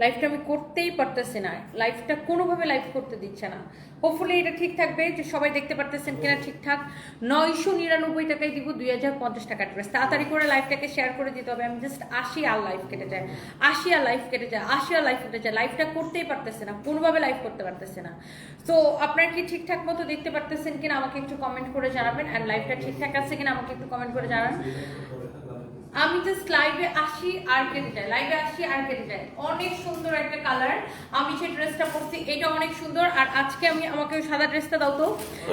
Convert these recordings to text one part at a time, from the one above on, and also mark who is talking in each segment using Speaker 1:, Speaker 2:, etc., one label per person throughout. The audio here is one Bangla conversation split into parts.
Speaker 1: লাইফটা আমি করতেই পারতেছি না। লাইফটা কোনোভাবে লাইফ করতে দিচ্ছে না। হোপফুলি এটা ঠিক থাকবে যে সবাই দেখতে পারতেছেন কিনা ঠিকঠাক। নয়শো নিরানব্বই টাকায় দিব দুই হাজার পঞ্চাশ টাকা ড্রেস তাড়াতাড়ি করে লাইফটাকে শেয়ার করে দিতে হবে। আমি জাস্ট আশি আর লাইফ কেটে যায়। আশি আর লাইফ কেটে যায়। আশি আর লাইফ কেটে যায়। লাইফটা করতেই পারতেছে না। কোনোভাবে লাইফ করতে পারতেছে না। তো আপনার কি ঠিকঠাক মতো দেখতে পারতেছেন কিনা আমাকে একটু কমেন্ট করে জানাবেন। অ্যান্ড লাইফটা ঠিকঠাক আছে কিনা আমাকে একটু কমেন্ট করে জানান। আমি জাস্ট লাইভে আসি আর কেটে যাই লাইভে আসি আর কেটে যাই অনেক সুন্দর একটা কালার আমি যে ড্রেসটা পরছি, এটা অনেক সুন্দর। আর আজকে আমি আমাকে সাদা ড্রেসটা দাও তো।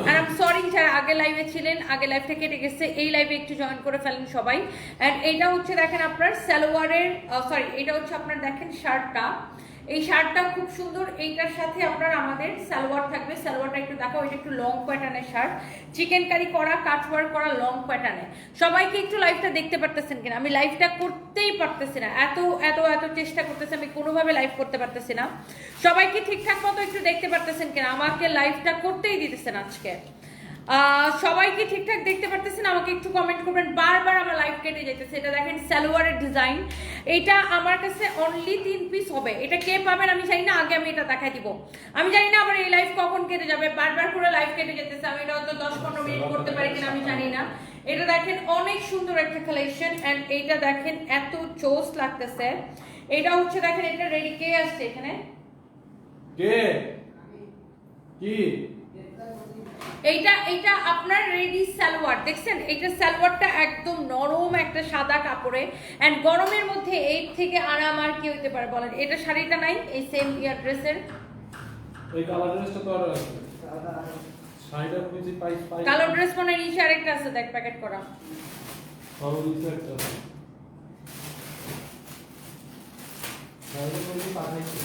Speaker 1: আর আমি সরি যারা আগে লাইভে ছিলেন, আগে লাইভটা কেটে গেছে, এই লাইভে একটু জয়েন করে ফেলেন সবাই। অ্যান্ড এটা হচ্ছে দেখেন আপনার সালোয়ারের সরি এটা হচ্ছে আপনার দেখেন শার্টটা এই শার্টটা খুব সুন্দর, এইটার সাথে আপনার আমাদের সালোয়ার থাকবে। সালোয়ারটা একটু দেখাও এটা একটু লং প্যাটার্নের শার্ট। চিকেন কারি করা কাটওয়ার করা লং প্যাটার্নে সবাইকে একটু লাইভটা দেখতে পারতেছেন কিনা? আমি লাইভটা করতেই পারতেছি না। এত এত এত চেষ্টা করতেছি, আমি কোনোভাবে লাইভ করতে পারতেছি না। সবাইকে ঠিকঠাক মতো একটু দেখতে পারতেছেন কিনা? আমাকে লাইভটা করতেই দিতেছেন আজকে। সবাইকে ঠিকঠাক দেখতে পারতেছেন, আমাকে একটু কমেন্ট করবেন। বারবার আমার লাইভ কেটে যেতেছে এটা দেখেন, সালোয়ারের ডিজাইন এটা আমার কাছে অনলি তিন পিস হবে। এটা কে পাবেন আমি জানি না, আগে আমি এটা দেখাই দিব। আমি জানি না আমার এই লাইভ কখন কেটে যাবে। বারবার করে লাইভ কেটে যেতেছে আমি এটা হয়তো দশ পনেরো মিনিট করতে পারি কিনা, আমি জানি না। এটা দেখেন, অনেক সুন্দর একটা কালেকশন অ্যান্ড এইটা দেখেন, এত চোস লাগতেছে। এটা হচ্ছে দেখেন, এটা রেডি কে আসছে এখানে?
Speaker 2: কে? কি?
Speaker 1: এইটা এইটা আপনার রেডি সালোয়ার দেখছেন? এইটা সালোয়ারটা একদম নরম একটা সাদা কাপড়ে অ্যান্ড গরমের মধ্যে এর থেকে আরাম আর কি হইতে পারে বলেন? এটা শাড়িটা নাই এই সেম ইয়ার ড্রেসের?
Speaker 2: এই কালার ড্রেসটা তো আর শাড়িটা খুঁজে পাই পাই
Speaker 1: কালো ড্রেস মনে নিচে আরেকটা আছে দেখ প্যাকেট করা।
Speaker 2: সব কিছু একটা শাড়িটা খুঁজে পাঠাইছি।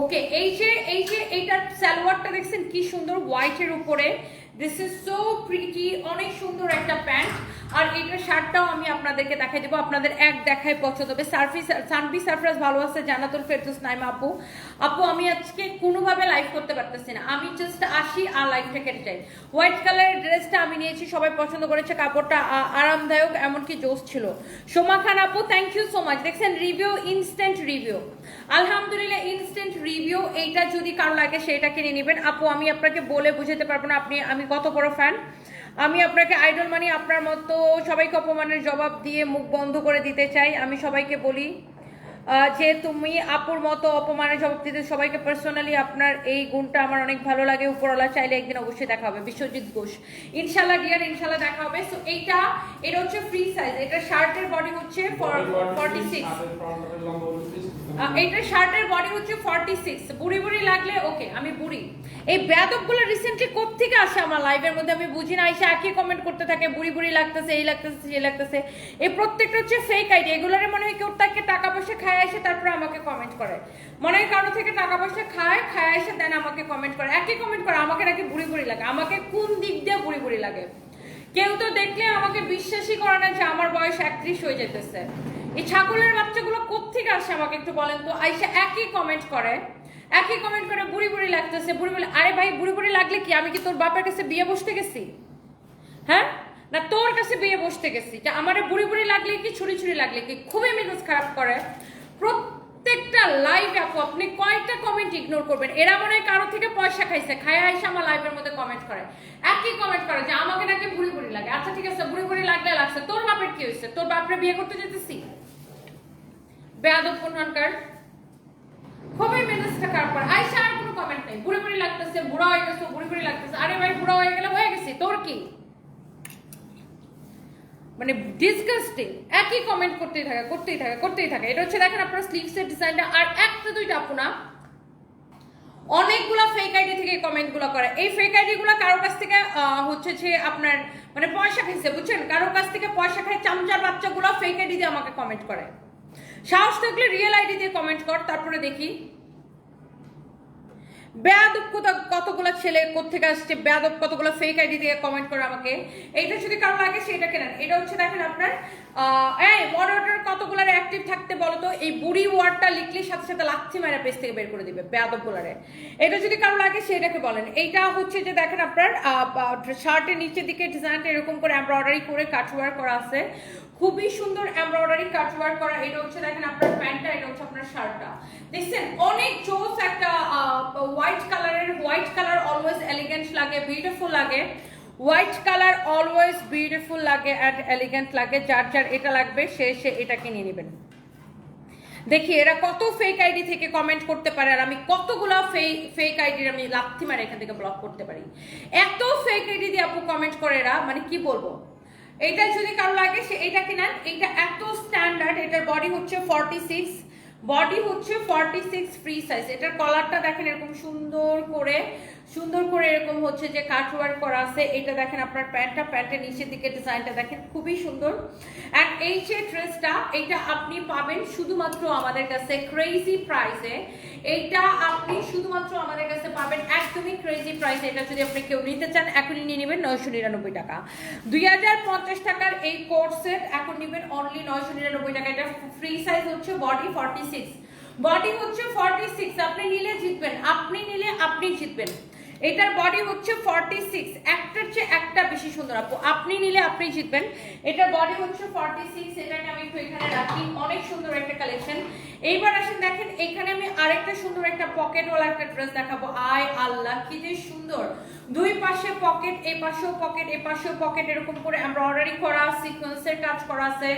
Speaker 1: ওকে এই যে এই যে এইটার সালোয়ারটা দেখছেন কি সুন্দর হোয়াইটের উপরে। দিস ইজ সো প্রিটি অনেক সুন্দর একটা প্যান্ট। আর এইটার শার্টটাও আমি আপনাদেরকে দেখাই দেবো। আপনাদের এক দেখায় পছন্দ হবে। সার্ফি সানবি সারফরাজ ভালো আছে জানাতুল ফেরদুস নাইমা আপু। আপু, আমি আজকে কোনোভাবে লাইভ করতে পারতেছি না। আমি জাস্ট আসি আর লাইভটা কেটে যাই হোয়াইট কালারের ড্রেসটা আমি নিয়েছি, সবাই পছন্দ করেছে। কাপড়টা আরামদায়ক, এমনকি জোস ছিল। সোমা খান আপু থ্যাংক ইউ সো মাচ দেখছেন রিভিউ ইনস্ট্যান্ট রিভিউ আলহামদুলিল্লাহ ইনস্ট্যান্ট রিভিউ এইটা যদি কারও লাগে সেটা কিনে নেবেন। আপু, আমি আপনাকে বলে বুঝাতে পারব না। আপনি আমি কত বড় ফ্যান আমি আপনাকে আইডল মানি আপনার মতো সবাইকে অপমানের জবাব দিয়ে মুখ বন্ধ করে দিতে চাই। আমি সবাইকে বলি যে তুমি আপুর মতো অপমানের জবাব দিতে সবাইকে পার্সোনালি আপনার এই গুণটা আমার অনেক ভালো লাগে। উপরওয়ালা চাইলে একদিন অবশ্যই দেখা হবে। বিশ্বজিৎ ঘোষ। ইনশাল্লাহ ডিয়ার ইনশাল্লাহ দেখা হবে। সো এইটা এটা হচ্ছে ফ্রি সাইজ এটা শার্টের বডি হচ্ছে ফর ফর্টি সিক্স এইটার শার্টের বডি হচ্ছে 46 বুড়ি বুড়ি লাগলে ওকে আমি বুড়ি। এই বেয়াদবগুলো রিসেন্টলি কোত্থেকে আসে আমার লাইভের মধ্যে? আমি বুঝি না, এসে একই কমেন্ট করতে থাকে, বুড়ি বুড়ি লাগতেছে, এই লাগতেছে, সেই লাগতেছে। এই প্রত্যেকটা হচ্ছে ফেক আইডি এগুলোর মনে হয় কেউ তাকে টাকা পয়সা খায় এসে তারপরে আমাকে কমেন্ট করে। মনে হয় কারও থেকে টাকা পয়সা খায় খায় এসে দেন আমাকে কমেন্ট করে। একই কমেন্ট করে, আমাকে নাকি বুড়ি বুড়ি লাগে। আমাকে কোন দিক দিয়ে বুড়ি বুড়ি লাগে? কেউ তো দেখলে আমাকে বিশ্বাসই করে না যে আমার বয়স একত্রিশ হয়ে যেতেছে। এই ছাগলের বাচ্চাগুলো কোত্থেকে আসে আমাকে একটু বলেন তো? আইসা একই কমেন্ট করে, একই কমেন্ট করে বুড়ি বুড়ি লাগতেছে, বুড়ি বুড়ি আরে ভাই, বুড়ি বুড়ি লাগলে কি? আমি কি তোর বাপের কাছে বিয়ে বসতে গেছি? হ্যাঁ? না, তোর কাছে বিয়ে বসতে গেছি। যে আমার বুড়ি বুড়ি লাগলে কি, ছুরি ছুরি লাগলে কি? খুবই মেজাজ খারাপ করে। প্রত্যেকটা লাইভ আপু, আপনি কয়েকটা কমেন্ট ইগনোর করবেন? এরা মনে হয় কারও থেকে পয়সা খাইছে। খায়া এসে আমার লাইভের মধ্যে কমেন্ট করে। একই কমেন্ট করে যে, আমাকে নাকি বুড়ি বুড়ি লাগে। আচ্ছা ঠিক আছে, বুড়ি বুড়ি লাগলে লাগছে। তোর বাপের কি হয়েছে? তোর বাপরে বিয়ে করতে যেতেছি? বেয়াদব কোনখানকার খুবই মেজাজটা খারাপ করে আইসা আর কোনো কমেন্ট নেই। বুড়ি বুড়ি লাগতেছে, বুড়া হয়ে গেছে, বুড়ি বুড়ি লাগতেছে। আরে ভাই, বুড়া হয়ে গেলে হয়ে গেছে, তোর কি? মানে ডিসগাস্টিং একই কমেন্ট করতেই থাকে করতেই থাকে করতেই থাকে। এটা হচ্ছে, দেখেন আপনার স্লিভসের ডিজাইনটা আর একটা দুইটা আপু না, অনেকগুলা ফেক আইডি থেকে কমেন্টগুলো করে। এই ফেক আইডি গুলো কারোর কাছ থেকে হচ্ছে যে আপনার মানে পয়সা খাইছে, বুঝছেন? কারোর কাছ থেকে পয়সা খায় চামচার বাচ্চাগুলো ফেক আইডি দিয়ে আমাকে কমেন্ট করে। সাহস থাকলে রিয়েল আইডি দিয়ে কমেন্ট কর, তারপরে দেখি। বেয়াদব কত- কতগুলো ছেলে কোথেকে আসছে, বেয়াদব কতগুলো ফেক আইডি দিয়ে কমেন্ট করে আমাকে। এইটা যদি কারও লাগে সেটা কেনেন এটা হচ্ছে দেখেন আপনার এই মডারেটর কতগুলো অ্যাক্টিভ থাকতে বলো তো এই বুড়ি ওয়ার্ডটা লিখলে সাথে সাথে লাচ্ছি মারা পেজ থেকে বের করে দিবে বেয়াদব গুলারে এটা যদি কারও লাগে সেটাকে বলেন। এইটা হচ্ছে যে দেখেন আপনার শার্টের নিচের দিকে ডিজাইনটা এরকম করে এমব্রয়ডারি করে কাটওয়ার করা আছে। খুবই সুন্দর এমব্রয়ডারি কাটওয়ার করা। এটা হচ্ছে দেখেন আপনার প্যান্টটা, এটা হচ্ছে আপনার শার্টটা। দেখছেন, অনেক জোস একটা হোয়াইট কালারের হোয়াইট কালার অলওয়েজ এলিগেন্ট লাগে বিউটিফুল লাগে। হোয়াইট কালার অলওয়েজ বিউটিফুল লাগে অ্যান্ড এলিগেন্ট লাগে। যার যার এটা লাগবে, সে সে এটা কিনে নেবেন। দেখি, এরা কত ফেক আইডি থেকে কমেন্ট করতে পারে, আর আমি কতগুলো ফেক ফেক আইডির আমি লাথি মারে এখান থেকে ব্লক করতে পারি। এত ফেক আইডি দিয়ে আপু কমেন্ট করে এরা মানে কি বলব? এইটা যদি কারও লাগে, সে এটা কিনেন এইটা এত স্ট্যান্ডার্ড এটার বডি হচ্ছে ফর্টি সিক্স বডি হচ্ছে ফর্টি সিক্স ফ্রি সাইজ এটার কলারটা দেখেন এরকম সুন্দর করে সুন্দর করে এরকম হচ্ছে যে কাট ওয়ার্ক করা আছে, এটা দেখেন আপনার প্যান্টটা, প্যান্টের নিচের দিকে ডিজাইনটা দেখেন, খুবই সুন্দর। আর এই যে ড্রেসটা এটা আপনি পাবেন শুধুমাত্র আমাদের কাছে ক্রেজি প্রাইসে এইটা আপনি শুধুমাত্র আমাদের কাছে পাবেন একদমই ক্রেজি প্রাইসে এটা যদি আপনি কেউ নিতে চান, এখনই নিয়ে নেবেন নয়শো নিরানব্বই টাকা। দুই হাজার পঞ্চাশ টাকার এই কোর্সের এখন নেবেন অনলি নয়শো নিরানব্বই টাকা। এটা ফ্রি সাইজ হচ্ছে বডি ফর্টি সিক্স বডি হচ্ছে ফর্টি সিক্স আপনি নিলে জিতবেন, আপনি নিলে আপনি জিতবেন। এটার বডি হচ্ছে ফর্টি সিক্স একটার চেয়ে একটা বেশি সুন্দর আপু। আপনি নিলে আপনি জিতবেন। এটার বডি হচ্ছে ফর্টি সিক্স এটাকে আমি একটু এখানে রাখি। অনেক সুন্দর একটা কালেকশন এইবার আসেন দেখেন, এখানে আমি আরেকটা সুন্দর একটা পকেটওয়ালা একটা ড্রেস দেখাবো। আয় আল্লাহ, কি যে সুন্দর। দুই পাশে পকেট এ পাশেও পকেট এ পাশেও পকেট এরকম করে এমব্রয়ডারি করা সিকোয়েন্সের কাজ করা আছে।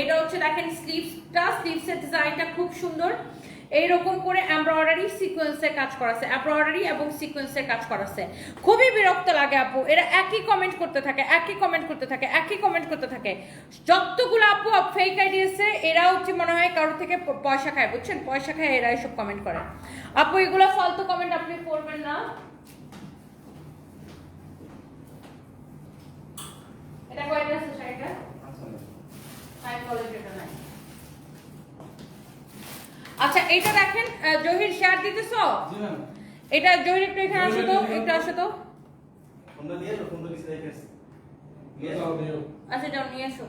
Speaker 1: এটা হচ্ছে দেখেন স্লিভসটা স্লিভসের ডিজাইনটা খুব সুন্দর। এইরকম করে এমব্রয়ডারি সিকোয়েন্সের কাজ করাছে এমব্রয়ডারি এবং সিকোয়েন্সের কাজ করাছে। খুবই বিরক্ত লাগে আপু এরা একই কমেন্ট করতে থাকে একই কমেন্ট করতে থাকে একই কমেন্ট করতে থাকে। যতগুলো আপু ফেক আইডি আছে এরা হচ্ছে মনে হয় কারোর থেকে পয়সা খায় বুঝছেন? পয়সা খায় এরা এসব কমেন্ট করে। আপু এগুলো ফালতু কমেন্ট আপনি করবেন না। এটা কয়টা আছে শাড়িটা হাই কোয়ালিটিটা নাই আচ্ছা এটা দেখেন জহির শেয়ার দিতেছো?
Speaker 2: জি ম্যাম।
Speaker 1: এটা জহির একটু এখানে আসো তো একটু আসো তো। আচ্ছা যাও নিয়ে এসো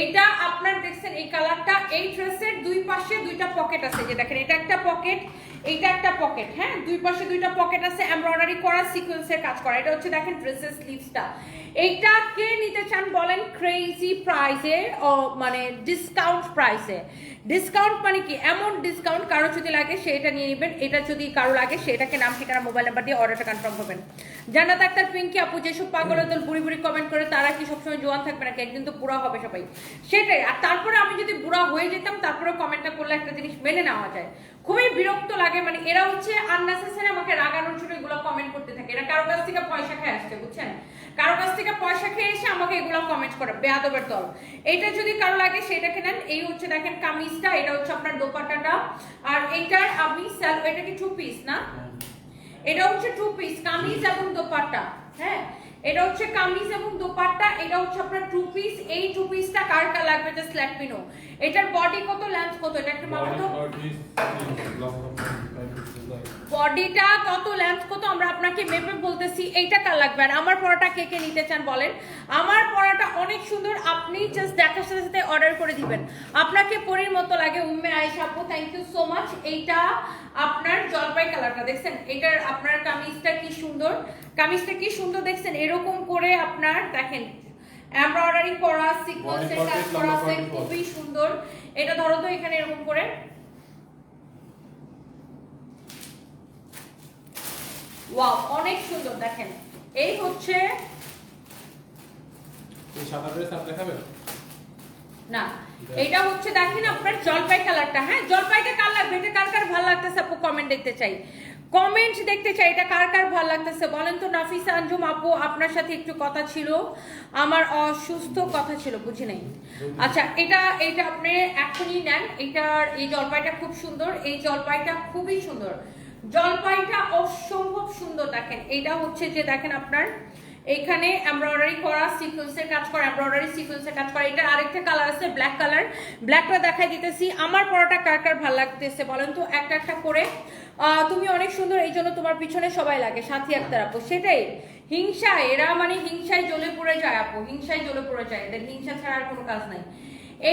Speaker 1: এইটা আপনার দেখছেন, এই কালারটা, এই ড্রেসের দুই পাশে দুইটা পকেট আছে, যে দেখেন, এটা একটা পকেট, এইটা একটা পকেট হ্যাঁ? দুই পাশে দুইটা পকেট আছে এমব্রয়ডারি করা সিকোয়েন্সের কাজ করা। এটা হচ্ছে, দেখেন, ড্রেসের স্লিভসটা এইটা কে নিতে চান বলেন? ক্রেজি প্রাইসে মানে ডিসকাউন্ট প্রাইসে ডিসকাউন্ট মানে কি? এমন ডিসকাউন্ট কারও যদি লাগে, সেটা নিয়ে নেবেন। এটা যদি কারও লাগে, সেটাকে নাম, ঠিকানা মোবাইল নাম্বার দিয়ে অর্ডারটা কনফার্ম করবেন। জান্নাত আক্তার, পিঙ্কি আপু, যেসব পাগলের দল বুড়ি বুড়ি কমেন্ট করে, তারা কি সবসময় জোয়ান থাকবে নাকি? একদিন তো বুড়া হবে সবাই সেটাই আর তারপরে আমি যদি বুড়া হয়ে যেতাম তারপরে কমেন্টটা করলে একটা জিনিস মেনে নেওয়া যায়। খুবই বিরক্ত লাগে মানে এরা হচ্ছে আননেসেসারি আমাকে রাগানোর জন্য এগুলো কমেন্ট করতে থাকে। এরা কারও কাছ থেকে পয়সা খেয়ে আসছে বুঝছেন? কারও কাছ থেকে পয়সা খেয়ে এসে আমাকে এগুলো কমেন্ট করে বেয়াদবের দল। এটা যদি কারও লাগে সেটাকে নেন। এই হচ্ছে দেখেন কামিজটা এটা হচ্ছে আপনার দোপাট্টাটা। আর এইটার আমি এটা কি টু পিস না? এটা হচ্ছে টু পিস কামিজ এবং দোপাট্টা হ্যাঁ? এটা হচ্ছে কামিজ এবং দোপাট্টা এটা হচ্ছে আপনার টু পিস এই টু পিসটা কার কার লাগবে? জাস্ট লেট মি নো এটার বডি কত লেন্থ কত? এটা একটু মাপ তো। বডিটা কত লেন্থ কত আমরা আপনাকে মেপে বলতেছি এইটা কার লাগবে? আর আমার পড়াটা কে কে নিতে চান বলেন? আমার পড়াটা অনেক সুন্দর আপনি জাস্ট দেখার সাথে সাথে অর্ডার করে দিবেন। আপনাকে পরির মতো লাগে উম্মে আয়েশা আপু থ্যাংক ইউ সো মাচ এইটা আপনার জলপাই কালারটা দেখছেন? এটার আপনার কামিজটা কি সুন্দর? কামিজটা কি সুন্দর দেখছেন? এরকম করে আপনার দেখেন। এমব্রয়ডারি করা সিকোয়েন্সের কাজ করা আছে। খুবই সুন্দর। এটা ধরো তো এখানে এরকম করে। ওয়াও অনেক সুন্দর দেখেন। এই হচ্ছে
Speaker 2: এই সাদা ড্রেস আপনি দেখাবেন
Speaker 1: না এটা হচ্ছে দেখেন আপনার জলপাই কালারটা হ্যাঁ? জলপাইটা কার লাগবে? এটা কার কার ভালো লাগতেছে আপু? কমেন্ট দেখতে চাই। কমেন্ট দেখতে চাই এটা কার কার ভালো লাগতেছে? বলেন তো নাফিসা আঞ্জুম আপু আপনার সাথে একটু কথা ছিল। আমার অসুস্থ কথা ছিল বুঝি নাই? আচ্ছা এটা এটা আপনি এখনই নেন। এটার এই জলপাইটা খুব সুন্দর। এই জলপাইটা খুবই সুন্দর। জলপাইটা অসম্ভব দেখেন এটা হচ্ছে যে দেখেন আপনার এখানে এমব্রয়ডারি করা সিকোয়েন্সের কাজ করা এমব্রয়ডারি সিকোয়েন্সের কাজ করা। এটার আরেকটা কালার আছে ব্ল্যাক কালার ব্ল্যাকটা দেখাই দিতেছি, আমার পরাটা কার কার ভালো লাগতেছে বলেন তো? একটা একটা করে। তুমি অনেক সুন্দর, এই জন্য তোমার পিছনে সবাই লাগে, সাথী আক্তার আপু। সেটাই, হিংসা, এরা মানে হিংসায় জ্বলে পড়ে যায় আপু, হিংসায় জ্বলে পড়ে যায়, এদের হিংসা ছাড়া আর কোনো কাজ নাই।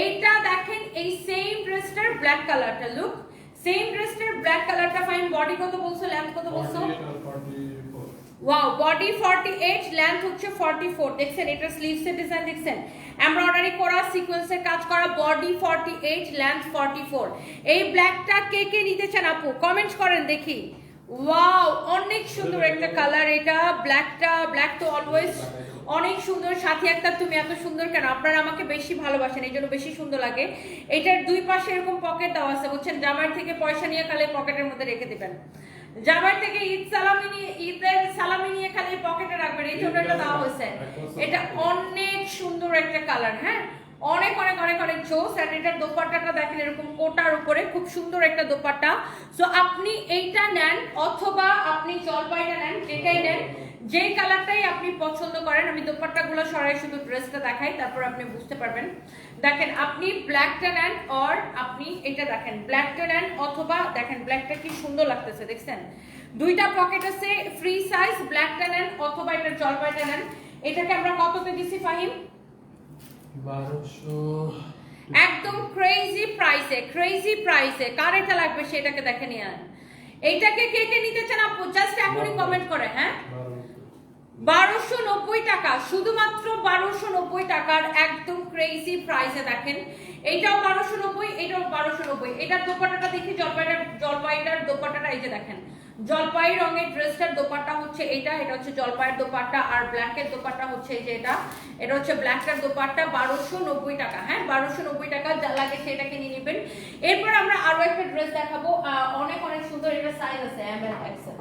Speaker 1: এইটা দেখেন, এই সেম ড্রেসটার ব্ল্যাক কালারটা লুক সেম ড্রেসটার ব্ল্যাক কালারটা ফাইন বডি কত বলছো লেন্থ কত বলছো?
Speaker 2: 48 আর 44
Speaker 1: ওয়াও বডি 48 লেন্থ হচ্ছে 44 দেখছেন, এটা স্লিভসের ডিজাইন দেখছেন? এমব্রয়ডারি করা সিকোয়েন্সের কাজ করা বডি 48 লেন্থ 44 এই ব্ল্যাকটা কে কে নিতে চান আপু? কমেন্ট করেন, দেখি। ওয়াও অনেক সুন্দর একটা কালার এটা। ব্ল্যাকটা ব্ল্যাক তো অলওয়েজ অনেক সুন্দর। সাথী একটা তুমি এত সুন্দর কেন? আপনারা আমাকে বেশি ভালোবাসেন, এই জন্য বেশি সুন্দর লাগে। এটার দুই পাশে এরকম পকেট দেওয়া আছে, বুঝছেন? জামাই থেকে পয়সা নিয়ে খালি পকেটের মধ্যে রেখে দিবেন। জামাই থেকে ঈদ সালামি নিয়ে ঈদের সালামি নিয়ে খালি পকেটে রাখবেন। এই এটা দেওয়া হয়েছে। এটা অনেক সুন্দর একটা কালার হ্যাঁ? অনেক অনেক অনেক অনেক জোস আর এটার দোপাট্টাটা দেখেন এরকম কোটার উপরে খুব সুন্দর একটা দোপাট্টা। সো আপনি এইটা নেন অথবা আপনি জলপাইটা নেন যেটাই নেন যেই কালারটাই আপনি পছন্দ করেন আমি দোপাট্টাগুলো সরাই শুধু ড্রেসটা দেখাই তারপর আপনি বুঝতে পারবেন। দেখেন আপনি ব্ল্যাকটা নেন অর আপনি এটা দেখেন ব্ল্যাকটা নেন অথবা দেখেন ব্ল্যাকটা কি সুন্দর লাগতেছে দেখছেন? দুইটা পকেট আছে ফ্রি সাইজ ব্ল্যাকটা নেন অথবা এটা জলপাইটা নেন এটাকে আমরা কততে দিছি ফাহিম?
Speaker 2: 1200
Speaker 1: একদম ক্রেজি প্রাইসে ক্রেজি প্রাইসে কার এটা লাগবে সেটাকে দেখে নিয়ে আন এইটাকে কে কে নিতে চান আপু? জাস্ট এখনই কমেন্ট করে হ্যাঁ?
Speaker 2: 1200
Speaker 1: বারোশো নব্বই টাকা, শুধুমাত্র বারোশো নব্বই টাকার একদম ক্রেজি প্রাইসে দেখেন। এইটাও বারোশো নব্বই, এটাও বারোশো নব্বই। এটার দোপাট্টাটা দেখি, জলপাইটার জলপাইটার দোপাট্টাটা এই যে দেখেন। জলপাই রঙের ড্রেসটার দোপাট্টা হচ্ছে এটা এটা হচ্ছে জলপাইয়ের দোপাট্টা, আর ব্ল্যাকের দোপাট্টা হচ্ছে এই যে এটা। এটা হচ্ছে ব্ল্যাকটার দোপাট্টা, বারোশো নব্বই টাকা। হ্যাঁ বারোশো নব্বই টাকা যা লাগে সেটাকে নিয়ে নেবেন। এরপর আমরা আরও একটা ড্রেস দেখাবো। অনেক অনেক সুন্দর এটা সাইজ আছে এম এল এক্সেল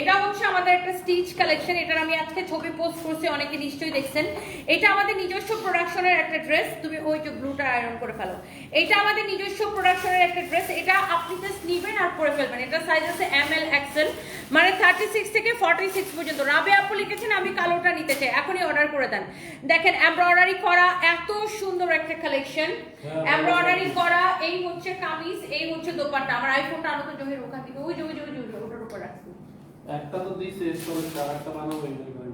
Speaker 1: এটা হচ্ছে আমাদের একটা স্টিচ কালেকশন এটার আমি আজকে ছবি পোস্ট করছি অনেকে নিশ্চয়ই দেখছেন। এটা আমাদের নিজস্ব প্রোডাকশনের একটা ড্রেস তুমি ওই যে ব্লুটা আয়রন করে ফেলো। এটা আমাদের নিজস্ব প্রোডাকশনের একটা ড্রেস এটা আপনি জাস্ট নিবেন আর পরে ফেলবেন। এটা সাইজ আছে এম এল এক্সেল মানে থার্টি সিক্স থেকে ফর্টি সিক্স পর্যন্ত। রাবে আপু লিখেছেন আমি কালোটা নিতে চাই। এখনই অর্ডার করে দেন। দেখেন এমব্রয়ডারি করা এত সুন্দর একটা কালেকশন এমব্রয়ডারি করা এই হচ্ছে কামিজ এই হচ্ছে দোপাট্টা। আমার আইফোনটা আনো তো জহির ওখান থেকে ওই যে ওই যে, ওটার উপর রাখছি।
Speaker 2: একটা তো দিছে স্টোরেজ আর একটা বানাবো এই করে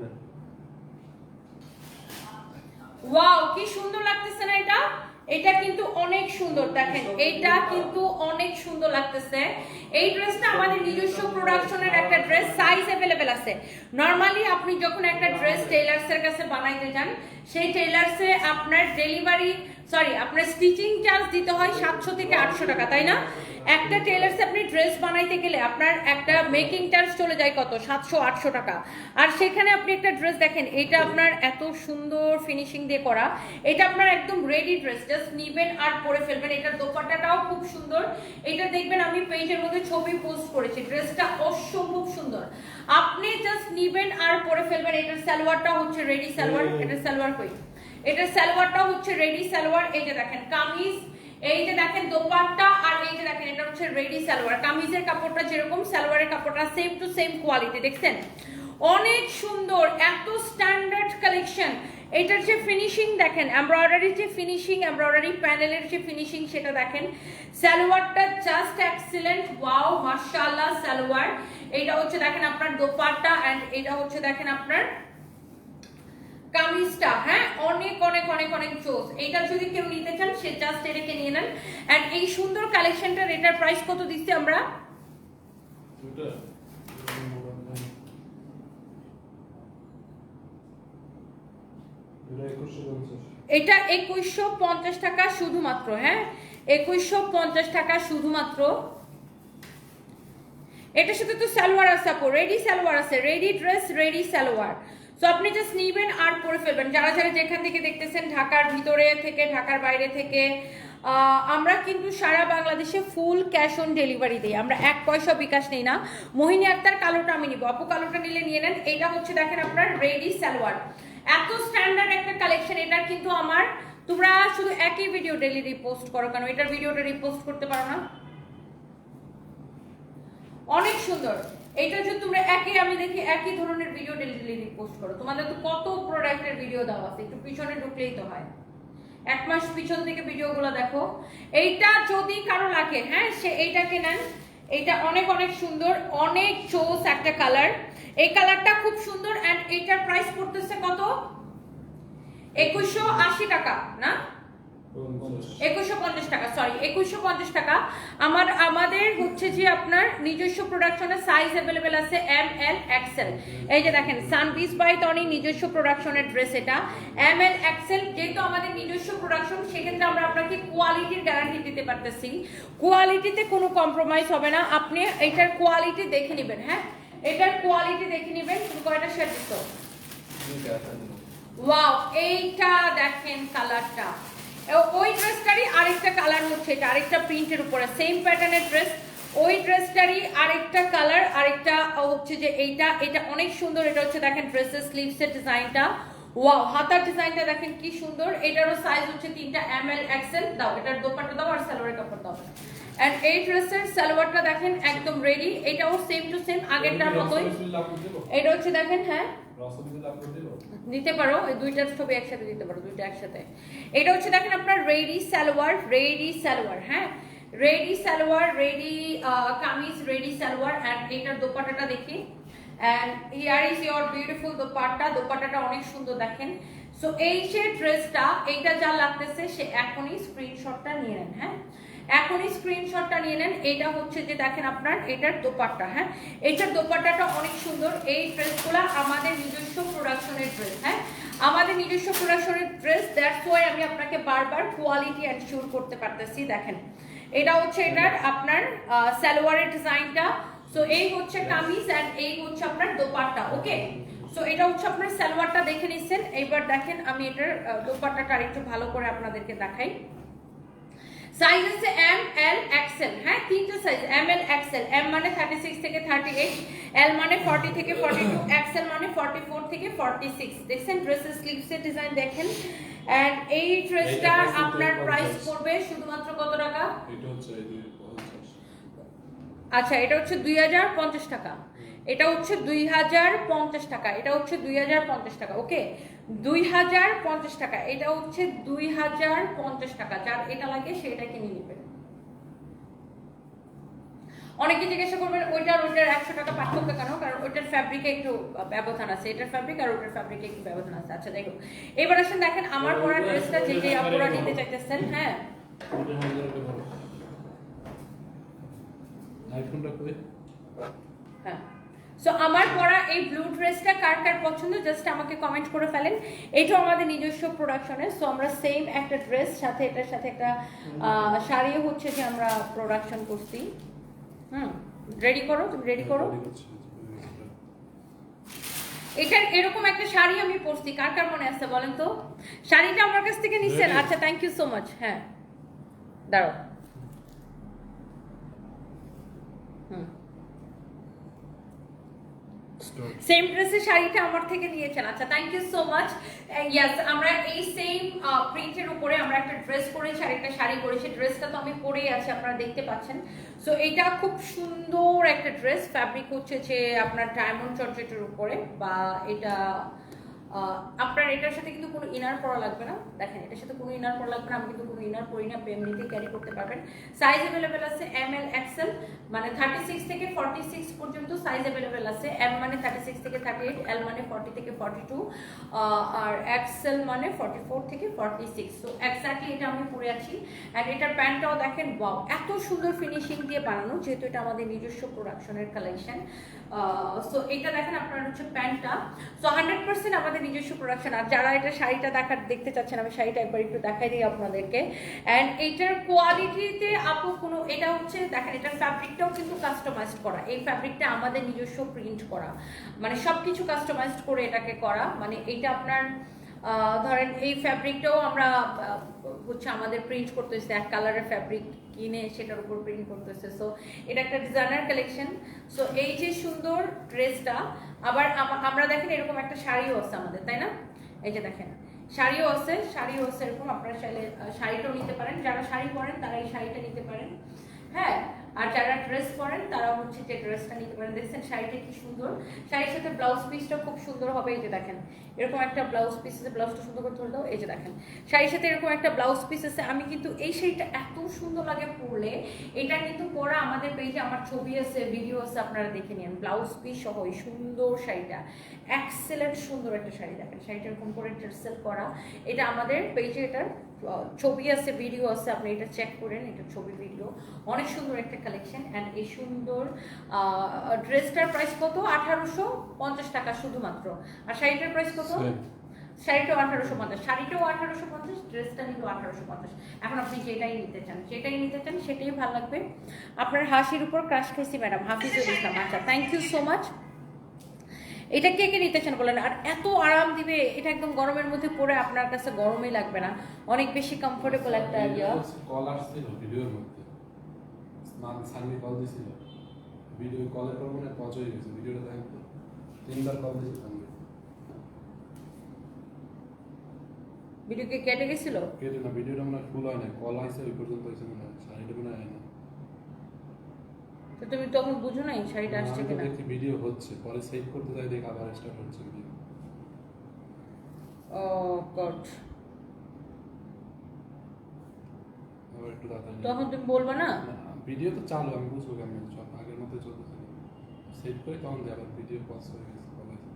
Speaker 1: ওয়াও, কি সুন্দর লাগতেছে না এটা? এটা কিন্তু অনেক সুন্দর, দেখেন এইটা কিন্তু অনেক সুন্দর লাগতেছে। এই ড্রেসটা আমাদের নিজস্ব প্রোডাকশনের একটা ড্রেস সাইজ অ্যাভেলেবেল আছে। নরমালি আপনি যখন একটা ড্রেস টেইলার্সের কাছে বানাইতে যান, সেই টেইলার্সে আপনার ডেলিভারি সরি আপনার স্টিচিং চার্জ দিতে হয় সাতশো থেকে আটশো টাকা, তাই না? একটা টেলার্সে আপনি ড্রেস বানাইতে গেলে আপনার একটা মেকিং চার্জ চলে যায় কত? সাতশো আটশো টাকা। আর সেখানে আপনি একটা ড্রেস দেখেন এটা আপনার এত সুন্দর ফিনিশিং দিয়ে করা। এটা আপনার একদম রেডি ড্রেস জাস্ট নিবেন আর পরে ফেলবেন। এটার দোপাট্টাটাও খুব সুন্দর। এটা দেখবেন আমি পেজের মধ্যে ছবি পোস্ট করেছি। ড্রেসটা অসম্ভব সুন্দর। আপনি জাস্ট নিবেন আর পরে ফেলবেন। এটার সালোয়ারটা হচ্ছে রেডি সালোয়ার। এটা সালোয়ার কই? এটার সালোয়ারটা হচ্ছে রেডি সালোয়ার। এই যে দেখেন কামিজ এই যে দেখেন দোপাট্টা আর এই যে দেখেন, এটা হচ্ছে রেডি সালোয়ার। কামিজের কাপড়টা যেরকম, সালোয়ারের কাপড়টা সেম টু সেম কোয়ালিটি দেখছেন? অনেক সুন্দর, এত স্ট্যান্ডার্ড কালেকশন এটার যে ফিনিশিং দেখেন এমব্রয়ডারির যে ফিনিশিং এমব্রয়ডারি প্যানেলের যে ফিনিশিং সেটা দেখেন। সালোয়ারটা জাস্ট এক্সিলেন্ট ওয়াও মাশাআল্লাহ, সালোয়ার। এটা হচ্ছে দেখেন আপনার দোপাট্টা এন্ড এটা হচ্ছে দেখেন আপনার কামিজটা হ্যাঁ? অনেক অনেক অনেক অনেক জোস এইটা যদি কেউ নিতে চান সে জাস্ট এটাকে নিয়ে নেন। এন্ড এই সুন্দর কালেকশনটার এটার প্রাইস কত দিচ্ছি আমরা?
Speaker 2: এটা 2150
Speaker 1: এটা একুশশো পঞ্চাশ টাকা শুধুমাত্র হ্যাঁ? একুশশো পঞ্চাশ টাকা শুধুমাত্র। এটার সাথে তো সালোয়ার আছে আপু রেডি সালোয়ার আছে রেডি ড্রেস রেডি সালোয়ার। তো আপনি জাস্ট নিবেন আর পরে ফেলবেন। যারা যারা যেখান থেকে দেখতেছেন, ঢাকার ভিতরে থেকে, ঢাকার বাইরে থেকে আমরা কিন্তু সারা বাংলাদেশে ফুল ক্যাশ অন ডেলিভারি দিই। আমরা এক পয়সা বিকাশ নেই না। মোহিনী আক্তার, কালোটা আমি নিব। আপু, কালোটা নিলে নিয়ে নেন। এটা হচ্ছে দেখেন আপনার রেডি সালোয়ার এত স্ট্যান্ডার্ড একটা কালেকশন এটার কিন্তু আমার, তোমরা শুধু একই ভিডিও ডেলি রিপোস্ট করো কেন? এটার ভিডিওটা রিপোস্ট করতে পারো না? অনেক সুন্দর। এটা যদি তোমরা একই, আমি দেখি একই ধরনের ভিডিও ডেলি পোস্ট করো। তোমাদের তো কত প্রোডাক্টের ভিডিও দেওয়া আছে, একটু পিছনে ঢুকলেই তো হয়। এক মাস পিছন থেকে ভিডিওগুলো দেখো। এইটা যদি কারও লাগে হ্যাঁ সে এইটাকে নেন এইটা অনেক অনেক সুন্দর, অনেক চোস একটা কালার এই কালারটা খুব সুন্দর অ্যান্ড এইটার প্রাইস পড়তেছে কত? একুশশো আশি টাকা, না? একুশশো পঞ্চাশ টাকা সরি একুশশো পঞ্চাশ টাকা। আমার আমাদের হচ্ছে যে আপনার নিজস্ব প্রোডাকশনের সাইজ অ্যাভেলেবেল আছে এম এল এক্সেল এই যে দেখেন সানবিস বাই টনি নিজস্ব প্রোডাকশনের ড্রেস এটা। এম এল এক্সেল যেহেতু আমাদের নিজস্ব প্রোডাকশন সেক্ষেত্রে আমরা আপনাকে কোয়ালিটির গ্যারান্টি দিতে পারতেছি। কোয়ালিটিতে কোনো কম্প্রোমাইজ হবে না। আপনি এটার কোয়ালিটি দেখে নেবেন হ্যাঁ? এটার কোয়ালিটি দেখে নেবেন। তুমি কয়টা শেয়ার দিচ্ছ? ওয়াও এইটা দেখেন কালারটা ওই ড্রেসটারই আরেকটা কালার হচ্ছে এটা আরেকটা প্রিন্টের উপরে সেম প্যাটার্নের ড্রেস ওই ড্রেসটারই আরেকটা কালার আরেকটা হচ্ছে যে এইটা এটা অনেক সুন্দর এটা হচ্ছে দেখেন ড্রেসের স্লিভসের ডিজাইনটা ওয়াও হাতার ডিজাইনটা দেখেন কি সুন্দর এটারও সাইজ হচ্ছে তিনটা এম এল এক্সেল দাও এটার দোপাট্টা দাও আর সালোয়ারের কাপড় দাও। এন্ড এই ড্রেসের সালোয়ারটা দেখেন একদম রেডি এটাও সেম টু সেম আগেরটার মতোই। এটা হচ্ছে দেখেন হ্যাঁ নিতে পারো, এই দুইটার ছবি একসাথে দিতে পারো, দুইটা একসাথে। এটা হচ্ছে দেখেন আপনার রেডি সালোয়ার রেডি সালোয়ার হ্যাঁ? Ready salwar, ready kameez, ready salwar and এটার দোপাট্টাটা দেখি। And here is your beautiful dupatta, দোপাট্টাটা অনেক সুন্দর দেখেন। সো এই যে ড্রেসটা এইটা যা লাগতেছে, সে এখনই স্ক্রিনশটটা নিয়ে নেন হ্যাঁ? এখনই স্ক্রিনশটটা নিয়ে নেন। এটা হচ্ছে যে দেখেন আপনার এটার দোপাট্টা হ্যাঁ? এটার দোপাট্টাটা অনেক সুন্দর। এই ড্রেসগুলো আমাদের নিজস্ব প্রোডাকশনের ড্রেস হ্যাঁ? আমাদের নিজস্ব প্রোডাকশনের ড্রেস দ্যাটস ওয়াই আমি আপনাকে বারবার কোয়ালিটি এনশিওর করতে পারতেছি দেখেন। এটা হচ্ছে এটার আপনার সালোয়ারের ডিজাইনটা। সো এই হচ্ছে কামিজ অ্যান্ড এই হচ্ছে আপনার দোপাট্টা ওকে সো এটা হচ্ছে আপনার সালোয়ারটা দেখে নিচ্ছেন। এইবার দেখেন আমি এটার দোপাট্টাটা আরেকটু ভালো করে আপনাদেরকে দেখাই। সাইজ আছে এম এল এক্সেল হ্যাঁ? তিনটা size M L XL M মানে থার্টি সিক্স থেকে থার্টি এইট এল মানে ফর্টি থেকে ফর্টি টু এক্সেল মানে ফর্টি ফোর থেকে ফর্টি সিক্স দেখছেন ড্রেসের স্লিভসের ডিজাইন দেখেন? অ্যান্ড এই ড্রেসটা আপনার প্রাইস
Speaker 2: 50
Speaker 1: পড়বে শুধুমাত্র কত টাকা। আচ্ছা এটা হচ্ছে দুই হাজার পঞ্চাশ টাকা। এটা হচ্ছে দুই হাজার পঞ্চাশ টাকা এটা হচ্ছে দুই হাজার পঞ্চাশ টাকা ওকে? দুই হাজার পঞ্চাশ টাকা এটা হচ্ছে দুই হাজার পঞ্চাশ টাকা যার এটা লাগে সেটা কিনে নেবেন। অনেকে জিজ্ঞাসা করবেন ওইটার ওইটার একশো টাকা পার্থক্য কেন? কারণ ওইটার ফ্যাব্রিকে একটু ব্যবধান আছে এটার ফ্যাব্রিক আর ওইটার ফ্যাব্রিকে একটু ব্যবধান আছে। আচ্ছা দেখো এবার আসেন দেখেন আমার পরা ড্রেসটা যে যে আপনারা নিতে চাইতেছেন হ্যাঁ।
Speaker 2: আইফোনটা কই?
Speaker 1: হ্যাঁ। সো আমার পরা এই ব্লু ড্রেসটা কার কার পছন্দ? জাস্ট আমাকে কমেন্ট করে ফেলেন। এটাও আমাদের নিজস্ব প্রোডাকশনের সো আমরা সেম একটা ড্রেস সাথে এটার সাথে একটা শাড়িও হচ্ছে যে আমরা প্রোডাকশন করছি। হুম রেডি করো? তুমি রেডি করো? এটার এরকম একটা শাড়ি আমি পরছি। কার কার মনে আছে বলেন তো? শাড়িটা আমার কাছ থেকে নিচ্ছেন? আচ্ছা থ্যাংক ইউ সো মাচ হ্যাঁ। দাঁড়াও হুম
Speaker 2: Start.
Speaker 1: সেম ড্রেসের শাড়িটা আমার থেকে নিয়েছেন। আচ্ছা thank you so much yes আমরা এই সেম প্রিন্টের উপরে আমরা একটা ড্রেস পরেছি আর একটা শাড়ি সেই ড্রেসটা তো আমি পরেই আছি, আপনারা দেখতে পাচ্ছেন। সো এটা খুব সুন্দর একটা ড্রেস ফ্যাব্রিক হচ্ছে যে আপনার ডায়মন্ড চর্চেটের উপরে, বা এটা আপনার এটার সাথে কিন্তু কোনো ইনার পরা লাগবে না। দেখেন, এটার সাথে কোনো ইনার পরা লাগবে না, আমি কিন্তু কোনো ইনার পরি না এমনিতে ক্যারি করতে পারবেন। সাইজ অ্যাভেলেবেল আছে এম এল এক্সেল মানে থার্টি সিক্স থেকে ফর্টি সিক্স পর্যন্ত সাইজ অ্যাভেলেবেল আছে। এম মানে থার্টি সিক্স থেকে থার্টি এইট এল মানে ফর্টি থেকে ফর্টি টু আর এক্সেল মানে ফর্টি ফোর থেকে ফর্টি সিক্স তো এক্স্যাক্টলি এটা আমি পরে আছি। অ্যান্ড এটার প্যান্টটাও দেখেন ওয়াও এত সুন্দর ফিনিশিং দিয়ে বানানো, যেহেতু এটা আমাদের নিজস্ব প্রোডাকশনের কালেকশন সো এটা দেখেন আপনার হচ্ছে প্যান্টটা। সো হান্ড্রেড পার্সেন্ট আমাদের নিজস্ব প্রোডাকশন আর যারা এটা শাড়িটা দেখার দেখতে চাচ্ছেন, আমি শাড়িটা একবার একটু দেখাই দিই আপনাদেরকে। অ্যান্ড এটার কোয়ালিটিতে আপু কোনো এটা হচ্ছে দেখেন, এটার ফ্যাব্রিকটাও কিন্তু কাস্টমাইজ করা। এই ফ্যাব্রিকটা আমাদের নিজস্ব প্রিন্ট করা। মানে সব কিছু কাস্টমাইজড করে এটাকে করা। মানে এইটা আপনার ধরেন এই ফ্যাব্রিকটাও আমরা হচ্ছে আমাদের প্রিন্ট করতেছে। এক কালারের ফ্যাব্রিক কিনে সেটার উপর প্রিন্ট করতেছে। সো এটা একটা ডিজাইনার কালেকশন সো এই যে সুন্দর ড্রেসটা আবার আমা- আমরা দেখেন এরকম একটা শাড়িও আছে আমাদের, তাই না? এই যে দেখেন, শাড়িও আছে শাড়িও আছে এরকম। আপনারা চাইলে শাড়িটাও নিতে পারেন। যারা শাড়ি পরেন, তারা এই শাড়িটা নিতে পারেন। হ্যাঁ আর যারা ড্রেস পরেন, তারা হচ্ছে যে ড্রেসটা নিতে পারেন। দেখছেন শাড়িটা কি সুন্দর। শাড়ির সাথে ব্লাউজ পিসটা খুব সুন্দর হবে, এই যে দেখেন। এরকম একটা ব্লাউজ পিস আছে ব্লাউজটা সুন্দর করে ধরে দাও, এই যে দেখেন। শাড়ির সাথে এরকম একটা ব্লাউজ পিস আছে, আমি কিন্তু এই শাড়িটা এত সুন্দর লাগে পরলে, এটা কিন্তু পরা আমাদের পেজে আমার ছবি আছে ভিডিও আছে, আপনারা দেখে নিন। ব্লাউজ পিস সহ এই সুন্দর শাড়িটা। এক্সেলেন্ট সুন্দর একটা শাড়ি, দেখেন। শাড়িটা এরকম করে সেল করা। এটা আমাদের পেজে এটার ছবি আছে ভিডিও আছে আপনি এটা চেক করেন এটা ছবি ভিডিও অনেক সুন্দর একটা কালেকশন অ্যান্ড এই সুন্দর ড্রেসটার প্রাইস কত? আঠারোশো পঞ্চাশ টাকা শুধুমাত্র। আর শাড়িটার প্রাইস কত. শাড়িটাও আঠারোশো পঞ্চাশ। শাড়িটাও আঠারোশো পঞ্চাশ ড্রেসটা নিল আঠারোশো পঞ্চাশ। এখন আপনি যেটাই নিতে চান যেটাই নিতে চান সেটাই ভালো লাগবে। আপনার হাসির উপর ক্রাশ খেয়েছি ম্যাডাম হাফিজুল ইসলাম আচ্ছা থ্যাংক ইউ সো মাচ এটা কে কে নিতে চান বলেন? আর এত আরাম দিবে এটা একদম গরমের মধ্যে পরে আপনার কাছে গরমই লাগবে না। অনেক বেশি কমফোর্টেবল একটা ইয়া
Speaker 2: কল আসছিল ভিডিওর মধ্যে। স্নান সানমি কল দিছিল। ভিডিও কলের পর মনে পচ হয়ে গেছে ভিডিওটা দেখেন তো তিনবার কল দিয়েছে সানমি
Speaker 1: ভিডিওকে কেটে গেছিল?
Speaker 2: কেটে না ভিডিওটা মনে হয় ফুল হয় না কল আইসে ওই পর্যন্ত হয়েছে মনে হয়। শাড়িটা মনে হয় না
Speaker 1: তো তুমি তখন বুঝো নাই শাড়িটা আসছে কিনা?
Speaker 2: দেখছি ভিডিও হচ্ছে পরে সেভ করতে যাই দেখি আবার স্টার্ট হচ্ছে ভিডিও
Speaker 1: ও গড।
Speaker 2: আবার একটু তাড়াতাড়ি
Speaker 1: তখন তুমি বলবা না?
Speaker 2: ভিডিও তো চালু আমি বুঝব কেমন চল আগের মতো চলতেছে সেভ করে তখন দিয়ে আবার ভিডিও পজ হয়ে গেছে দেখে।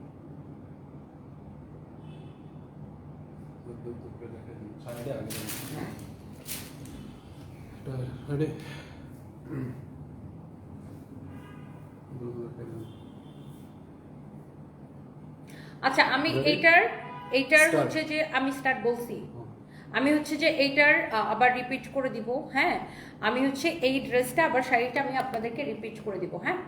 Speaker 2: আগে দেখি।
Speaker 1: আচ্ছা আমি এইটার এইটার হচ্ছে যে আমি স্টার্ট বলছি। আমি হচ্ছে যে এইটার আবার রিপিট করে দিব হ্যাঁ? আমি হচ্ছে এই ড্রেসটা আবার শাড়িটা আমি আপনাদেরকে রিপিট করে দিব হ্যাঁ.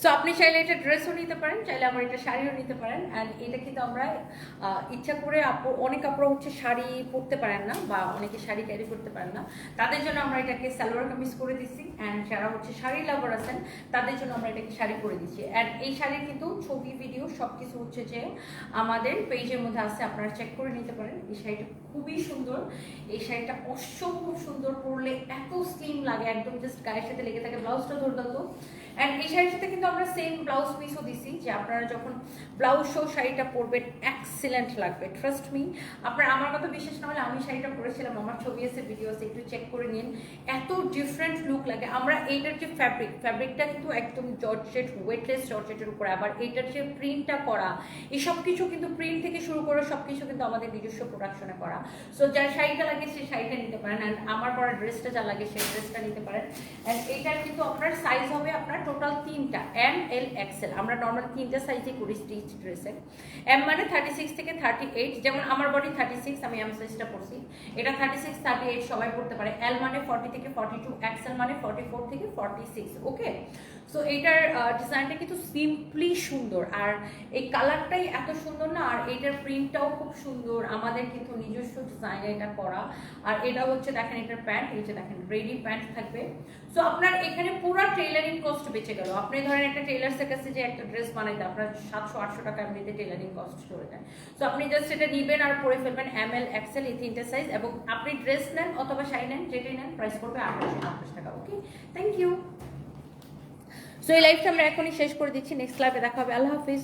Speaker 1: সো আপনি চাইলে এটা ড্রেসও নিতে পারেন, চাইলে আমার এটা শাড়িও নিতে পারেন অ্যান্ড এটা কিন্তু আমরা ইচ্ছা করে অনেক আপুরা হচ্ছে শাড়ি পরতে পারেন না, বা অনেকে শাড়ি ক্যারি করতে পারেন না। তাদের জন্য আমরা এটাকে সালোয়ার কামিজ করে দিচ্ছি অ্যান্ড যারা হচ্ছে শাড়ি লাভার আছেন, তাদের জন্য আমরা এটাকে শাড়ি করে দিচ্ছি অ্যান্ড এই শাড়ির কিন্তু ছবি ভিডিও সব কিছু হচ্ছে যে আমাদের পেজের মধ্যে আছে, আপনারা চেক করে নিতে পারেন। এই শাড়িটা খুবই সুন্দর। এই শাড়িটা অসম্ভব সুন্দর পরলে এত স্লিম লাগে, একদম জাস্ট গায়ের সাথে লেগে থাকে ব্লাউজটা ধরে দাও তো। অ্যান্ড এই শাড়ির সাথে কিন্তু আমরা সেম ব্লাউজ পিসও দিছি, যে আপনারা যখন ব্লাউজ শো শাড়িটা পরবেন এক্সিলেন্ট লাগবে ট্রাস্ট মি আপনার, আমার কথা বিশ্বাস না হলে আমি শাড়িটা পরেছিলাম, আমার ছবি আছে ভিডিও আছে, একটু চেক করে নিন। এত ডিফারেন্ট লুক লাগে। আমরা এইটার যে ফ্যাব্রিক ফ্যাব্রিকটা কিন্তু একদম জর্জেট ওয়েটলেস জর্জেটের উপরে, আবার এইটার যে প্রিন্টটা করা, এই সব কিছু কিন্তু প্রিন্ট থেকে শুরু করে সব কিছু কিন্তু আমাদের নিজস্ব প্রোডাকশনে করা। সো যার শাড়িটা লাগে সেই শাড়িটা নিতে পারেন অ্যান্ড আমার পরা ড্রেসটা যা লাগে, সেই ড্রেসটা নিতে পারেন। অ্যান্ড এইটার কিন্তু আপনার সাইজ হবে আপনার টোটাল তিনটা এম এল এক্সেল আমরা নর্মাল তিনটা সাইজে করি স্টিচ ড্রেসের এম মানে থার্টি সিক্স থেকে থার্টি এইট যেমন আমার বডি থার্টি সিক্স আমি এম সাইজটা পড়ছি এটা থার্টি সিক্স থার্টি এইট সবাই পড়তে পারে। এল মানে ফর্টি থেকে ফর্টি টু এক্সেল মানে ফর্টি ফোর থেকে ফর্টি সিক্স ওকে সো এইটার ডিজাইনটা কিন্তু সিম্পলি সুন্দর। আর এই কালারটাই এত সুন্দর না, আর এটার প্রিন্টটাও খুব সুন্দর। আমাদের কিন্তু নিজস্ব ডিজাইনে এটা করা। আর এটা হচ্ছে, দেখেন এটার প্যান্ট যে দেখেন রেডি প্যান্ট থাকবে। সো আপনার এখানে পুরো টেইলারিং কস্ট বেঁচে গেল। আপনি ধরেন একটা টেইলার্সের কাছে যে একটা ড্রেস বানাইতে, আপনার সাতশো, আটশো টাকা এমনিতে টেইলারিং কস্ট চলে যায় সো আপনি জাস্ট এটা নিবেন আর পরে ফেলবেন এম এল এক্সেল এই তিনটে সাইজ এবং আপনি ড্রেস নেন অথবা শাড়ি নেন, যেটাই নেন প্রাইস পড়বে আঠারোশো পঞ্চাশ টাকা ওকে থ্যাংক ইউ সো এই লাইফটা আমরা এখনই শেষ করে দিচ্ছি। নেক্সট লাইভে দেখা হবে। আল্লাহ হাফিজ।